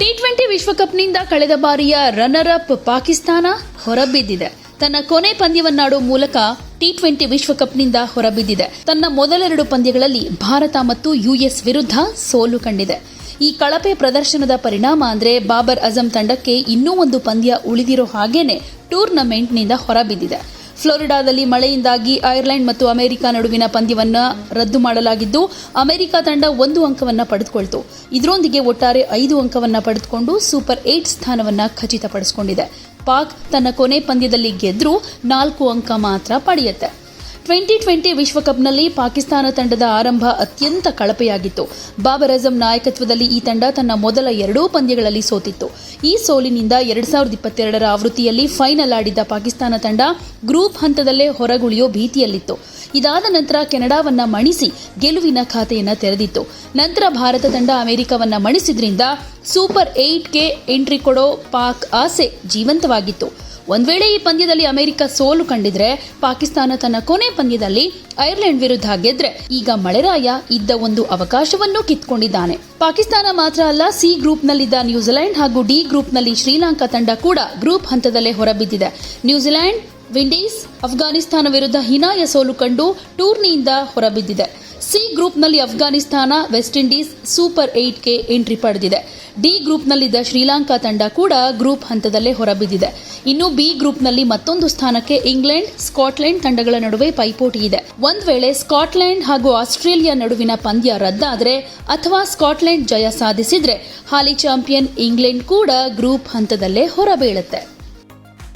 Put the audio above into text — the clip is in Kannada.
ಟಿ ಟ್ವೆಂಟಿ ವಿಶ್ವಕಪ್ನಿಂದ ಕಳೆದ ಬಾರಿಯ ರನ್ನರ್ ಅಪ್ ಪಾಕಿಸ್ತಾನ ಹೊರಬಿದ್ದಿದೆ. ತನ್ನ ಕೊನೆ ಪಂದ್ಯವನ್ನಾಡುವ ಮೂಲಕ ಟಿ ಟ್ವೆಂಟಿ ವಿಶ್ವಕಪ್ನಿಂದ ಹೊರಬಿದ್ದಿದೆ. ತನ್ನ ಮೊದಲೆರಡು ಪಂದ್ಯಗಳಲ್ಲಿ ಭಾರತ ಮತ್ತು ಯುಎಸ್ ವಿರುದ್ಧ ಸೋಲು ಕಂಡಿದೆ. ಈ ಕಳಪೆ ಪ್ರದರ್ಶನದ ಪರಿಣಾಮ ಅಂದ್ರೆ ಬಾಬರ್ ಅಜಂ ತಂಡಕ್ಕೆ ಇನ್ನೂ ಒಂದು ಪಂದ್ಯ ಉಳಿದಿರೋ ಹಾಗೇನೆ ಟೂರ್ನಮೆಂಟ್ನಿಂದ ಹೊರಬಿದ್ದಿದೆ. ಫ್ಲೋರಿಡಾದಲ್ಲಿ ಮಳೆಯಿಂದಾಗಿ ಐರ್ಲೆಂಡ್ ಮತ್ತು ಅಮೆರಿಕ ನಡುವಿನ ಪಂದ್ಯವನ್ನು ರದ್ದು ಮಾಡಲಾಗಿದ್ದು, ಅಮೆರಿಕ ತಂಡ ಒಂದು ಅಂಕವನ್ನು ಪಡೆದುಕೊಳ್ತು. ಇದರೊಂದಿಗೆ ಒಟ್ಟಾರೆ ಐದು ಅಂಕವನ್ನು ಪಡೆದುಕೊಂಡು ಸೂಪರ್ ಏಟ್ ಸ್ಥಾನವನ್ನು ಖಚಿತಪಡಿಸಿಕೊಂಡಿದೆ. ಪಾಕ್ ತನ್ನ ಕೊನೆ ಪಂದ್ಯದಲ್ಲಿ ಗೆದ್ದರೂ ನಾಲ್ಕು ಅಂಕ ಮಾತ್ರ ಪಡೆಯುತ್ತೆ. ಟ್ವೆಂಟಿ ಟ್ವೆಂಟಿ ವಿಶ್ವಕಪ್ನಲ್ಲಿ ಪಾಕಿಸ್ತಾನ ತಂಡದ ಆರಂಭ ಅತ್ಯಂತ ಕಳಪೆಯಾಗಿತ್ತು. ಬಾಬರ್ ಅಜಮ್ ನಾಯಕತ್ವದಲ್ಲಿ ಈ ತಂಡ ತನ್ನ ಮೊದಲ ಎರಡೂ ಪಂದ್ಯಗಳಲ್ಲಿ ಸೋತಿತ್ತು. ಈ ಸೋಲಿನಿಂದ ಎರಡ್ ಸಾವಿರದ ಇಪ್ಪತ್ತೆರಡರ ಆವೃತ್ತಿಯಲ್ಲಿ ಫೈನಲ್ ಆಡಿದ್ದ ಪಾಕಿಸ್ತಾನ ತಂಡ ಗ್ರೂಪ್ ಹಂತದಲ್ಲೇ ಹೊರಗುಳಿಯೋ ಭೀತಿಯಲ್ಲಿತ್ತು. ಇದಾದ ನಂತರ ಕೆನಡಾವನ್ನ ಮಣಿಸಿ ಗೆಲುವಿನ ಖಾತೆಯನ್ನು ತೆರೆದಿತ್ತು. ನಂತರ ಭಾರತ ತಂಡ ಅಮೆರಿಕವನ್ನ ಮಣಿಸಿದ್ರಿಂದ ಸೂಪರ್ ಏಟ್ಗೆ ಎಂಟ್ರಿ ಕೊಡೋ ಪಾಕ್ ಆಸೆ ಜೀವಂತವಾಗಿತ್ತು. ಒಂದ್ ವೇಳೆ ಈ ಪಂದ್ಯದಲ್ಲಿ ಅಮೆರಿಕ ಸೋಲು ಕಂಡಿದ್ರೆ, ಪಾಕಿಸ್ತಾನ ತನ್ನ ಕೊನೆ ಪಂದ್ಯದಲ್ಲಿ ಐರ್ಲೆಂಡ್ ವಿರುದ್ಧ ಗೆದ್ರೆ, ಈಗ ಮಳೆರಾಯ ಇದ್ದ ಒಂದು ಅವಕಾಶವನ್ನು ಕಿತ್ಕೊಂಡಿದ್ದಾನೆ. ಪಾಕಿಸ್ತಾನ ಮಾತ್ರ ಅಲ್ಲ, ಸಿ ಗ್ರೂಪ್ನಲ್ಲಿದ್ದ ನ್ಯೂಜಿಲೆಂಡ್ ಹಾಗೂ ಡಿ ಗ್ರೂಪ್ನಲ್ಲಿ ಶ್ರೀಲಂಕಾ ತಂಡ ಕೂಡ ಗ್ರೂಪ್ ಹಂತದಲ್ಲೇ ಹೊರಬಿದ್ದಿದೆ. ನ್ಯೂಜಿಲೆಂಡ್ ವಿಂಡೀಸ್ ಅಫ್ಘಾನಿಸ್ತಾನ ವಿರುದ್ಧ ಹೀನಾಯ ಸೋಲು ಕಂಡು ಟೂರ್ನಿಯಿಂದ ಹೊರಬಿದ್ದಿದೆ. ಸಿ ಗ್ರೂಪ್ನಲ್ಲಿ ಅಫ್ಘಾನಿಸ್ತಾನ ವೆಸ್ಟ್ ಇಂಡೀಸ್ ಸೂಪರ್ ಏಟ್ಗೆ ಎಂಟ್ರಿ ಪಡೆದಿದೆ. ಡಿ ಗ್ರೂಪ್ನಲ್ಲಿದ್ದ ಶ್ರೀಲಂಕಾ ತಂಡ ಕೂಡ ಗ್ರೂಪ್ ಹಂತದಲ್ಲೇ ಹೊರಬಿದ್ದಿದೆ. ಇನ್ನು ಬಿ ಗ್ರೂಪ್ನಲ್ಲಿ ಮತ್ತೊಂದು ಸ್ಥಾನಕ್ಕೆ ಇಂಗ್ಲೆಂಡ್, ಸ್ಕಾಟ್ಲೆಂಡ್ ತಂಡಗಳ ನಡುವೆ ಪೈಪೋಟಿ ಇದೆ. ಒಂದ್ ವೇಳೆ ಸ್ಕಾಟ್ಲೆಂಡ್ ಹಾಗೂ ಆಸ್ಟ್ರೇಲಿಯಾ ನಡುವಿನ ಪಂದ್ಯ ರದ್ದಾದರೆ ಅಥವಾ ಸ್ಕಾಟ್ಲೆಂಡ್ ಜಯ ಸಾಧಿಸಿದ್ರೆ ಹಾಲಿ ಚಾಂಪಿಯನ್ ಇಂಗ್ಲೆಂಡ್ ಕೂಡ ಗ್ರೂಪ್ ಹಂತದಲ್ಲೇ ಹೊರಬೀಳುತ್ತೆ.